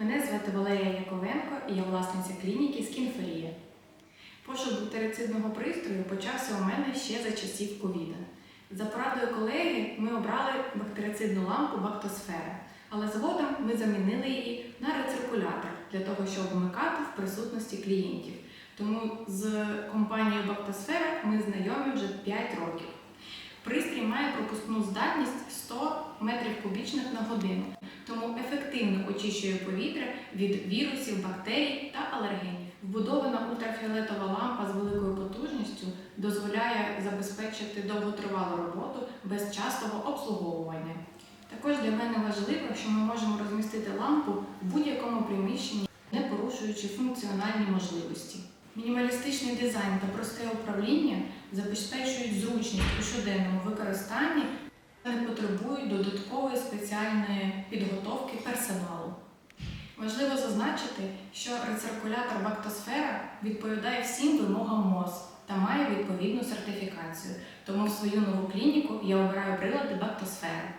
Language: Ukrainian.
Мене звати Валерія Яковенко і я власниця клініки Скінферія. Пошук бактерицидного пристрою почався у мене ще за часів ковіда. За порадою колеги ми обрали бактерицидну лампу Бактосфера, але згодом ми замінили її на рециркулятор для того, щоб вмикати в присутності клієнтів. Тому з компанією Бактосфера ми знайомі вже 5 років. Пристрій має пропускну здатність 100 метрів кубічних на годину, тому ефективно очищує повітря від вірусів, бактерій та алергенів. Вбудована ультрафіолетова лампа з великою потужністю дозволяє забезпечити довготривалу роботу без частого обслуговування. Також для мене важливо, що ми можемо розмістити лампу в будь-якому приміщенні, не порушуючи функціональні можливості. Мінімалістичний дизайн та просте управління забезпечують зручність у щоденному використанні та не потребують додаткової спеціальної підготовки персоналу. Важливо зазначити, що рециркулятор Бактосфера відповідає всім вимогам МОЗ та має відповідну сертифікацію. Тому в свою нову клініку я обираю прилади Бактосфера.